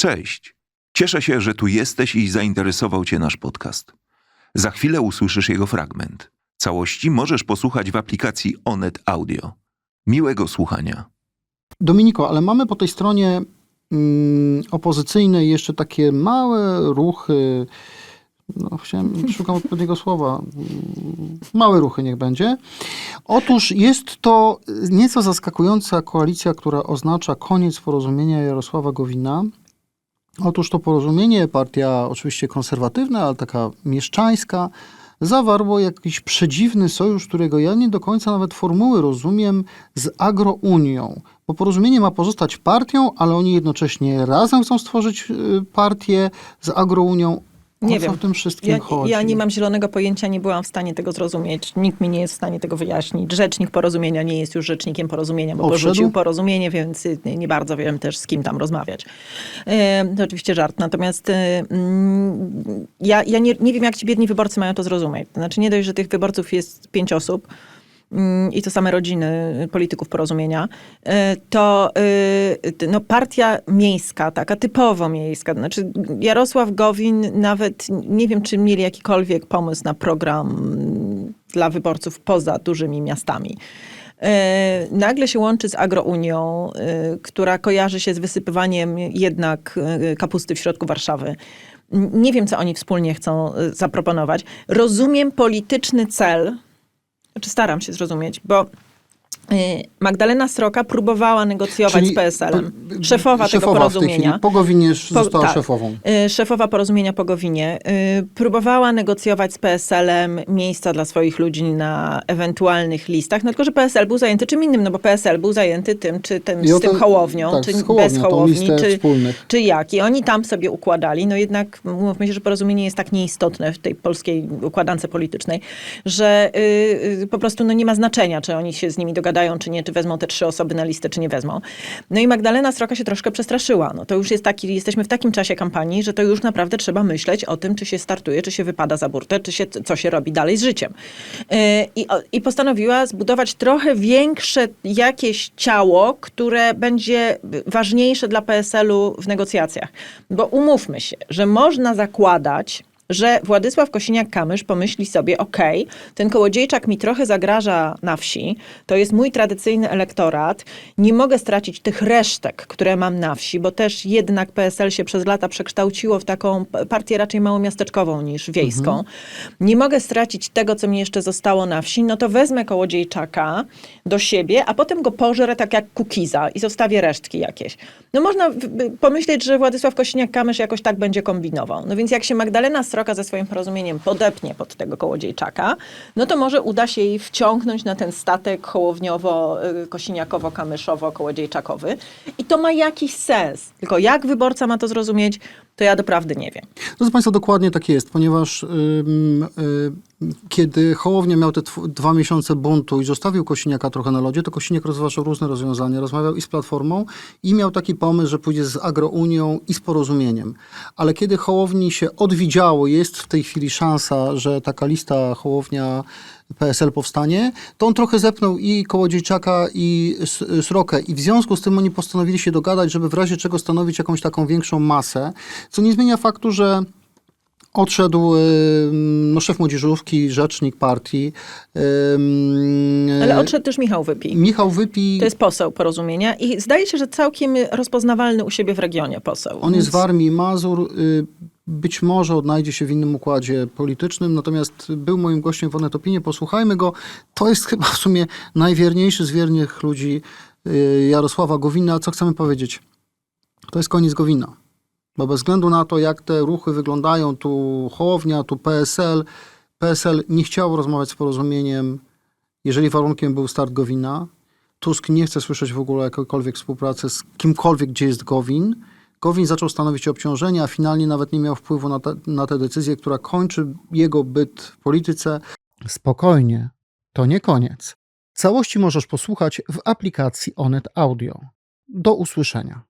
Cześć. Cieszę się, że tu jesteś i zainteresował Cię nasz podcast. Za chwilę usłyszysz jego fragment. Całości możesz posłuchać w aplikacji Onet Audio. Miłego słuchania. Dominiko, ale mamy po tej stronie mm, opozycyjnej jeszcze takie małe ruchy. No, chciałem, szukam odpowiedniego słowa. Małe ruchy niech będzie. Otóż jest to nieco zaskakująca koalicja, która oznacza koniec porozumienia Jarosława Gowina. Otóż to porozumienie, partia oczywiście konserwatywna, ale taka mieszczańska, zawarło jakiś przedziwny sojusz, którego ja nie do końca nawet formuły rozumiem, z Agrounią. Bo porozumienie ma pozostać partią, ale oni jednocześnie razem chcą stworzyć y, partię z Agrounią. O Nie co wiem. w tym wszystkim Ja, chodzi? ja nie mam zielonego pojęcia, nie byłam w stanie tego zrozumieć. Nikt mi nie jest w stanie tego wyjaśnić. Rzecznik porozumienia nie jest już rzecznikiem porozumienia, bo Odszedł? porzucił porozumienie, więc y, nie bardzo wiem też z kim tam rozmawiać. To oczywiście żart. Natomiast ja, ja nie, nie wiem, jak ci biedni wyborcy mają to zrozumieć. To znaczy nie dość, że tych wyborców jest pięć osób, i to same rodziny polityków porozumienia, e, to ty- no, partia miejska, taka typowo miejska, znaczy Jarosław Gowin nawet, nie wiem, czy mieli jakikolwiek pomysł na program mm, dla wyborców poza dużymi miastami. E, Nagle się łączy z Agrounią, e, która kojarzy się z wysypywaniem jednak e, kapusty w środku Warszawy. Nie wiem, co oni wspólnie chcą e, zaproponować. Rozumiem polityczny cel, znaczy staram się zrozumieć, bo Magdalena Sroka próbowała negocjować Czyli z PSL-em. po- Szefowa, tego porozumienia. chwili. Po została tak. szefową. Y, Szefowa porozumienia po Gowinie y, próbowała negocjować z PSL-em miejsca dla swoich ludzi na ewentualnych listach, no tylko, że PSL był zajęty czym innym, no bo PSL był zajęty tym, czy tym, z tym to- hołownią, tak, czy z hołownią, bez hołowni, czy, wspólnych. czy jak. I oni tam sobie układali, no jednak mówmy się, że porozumienie jest tak nieistotne w tej polskiej układance politycznej, że y, y, po prostu no, nie ma znaczenia, czy oni się z nimi dogadają, czy nie, czy wezmą te trzy osoby na listę, czy nie wezmą. No i Magdalena Sroka się troszkę przestraszyła. No to już jest taki, jesteśmy w takim czasie kampanii, że to już naprawdę trzeba myśleć o tym, czy się startuje, czy się wypada za burtę, czy się, co się robi dalej z życiem. Y, I, I postanowiła zbudować trochę większe jakieś ciało, które będzie ważniejsze dla PSL-u w negocjacjach. Bo umówmy się, że można zakładać, że Władysław Kosiniak-Kamysz pomyśli sobie, okej, ten kołodziejczak mi trochę zagraża na wsi, to jest mój tradycyjny elektorat, nie mogę stracić tych resztek, które mam na wsi, bo też jednak PSL się przez lata przekształciło w taką partię raczej małomiasteczkową niż wiejską. Nie mogę stracić tego, co mi jeszcze zostało na wsi, no to wezmę kołodziejczaka do siebie, a potem go pożerę tak jak kukiza i zostawię resztki jakieś. No można pomyśleć, że Władysław Kosiniak-Kamysz jakoś tak będzie kombinował. No więc jak się Magdalena Sroka ze swoim porozumieniem podepnie pod tego kołodziejczaka, no to może uda się jej wciągnąć na ten statek hołowniowo-kosiniakowo-kamyszowo-kołodziejczakowy i to ma jakiś sens. Tylko jak wyborca ma to zrozumieć, to ja doprawdy nie wiem. Drodzy Państwo, dokładnie tak jest, ponieważ y, kiedy Hołownia miał te dwa miesiące buntu i zostawił Kosiniaka trochę na lodzie, to Kosiniak rozważał różne rozwiązania. Rozmawiał i z Platformą i miał taki pomysł, że pójdzie z Agrounią i z Porozumieniem. Ale kiedy Hołowni się odwidziało, jest w tej chwili szansa, że taka lista Hołownia PSL powstanie, to on trochę zepnął i Kołodziejczaka i Srokę i w związku z tym oni postanowili się dogadać, żeby w razie czego stanowić jakąś taką większą masę, co nie zmienia faktu, że odszedł no, szef młodzieżówki, rzecznik partii. Ale odszedł też Michał Wypij. Michał Wypi, To jest poseł porozumienia i zdaje się, że całkiem rozpoznawalny u siebie w regionie poseł. on jest Więc- w Armii Mazur, y, być może odnajdzie się w innym układzie politycznym, natomiast był moim gościem w Onetopinie, posłuchajmy go. To jest chyba w sumie najwierniejszy z wiernych ludzi y, Jarosława Gowina. Co chcemy powiedzieć? To jest koniec Gowina. Bo bez względu na to, jak te ruchy wyglądają, tu Hołownia, tu PSL, PSL nie chciało rozmawiać z porozumieniem, jeżeli warunkiem był start Gowina. Tusk nie chce słyszeć w ogóle jakiejkolwiek współpracy z kimkolwiek, gdzie jest Gowin. Gowin zaczął stanowić obciążenie, a finalnie nawet nie miał wpływu na, te, na tę decyzję, która kończy jego byt w polityce. Spokojnie, to nie koniec. Całości możesz posłuchać w aplikacji Onet Audio. Do usłyszenia.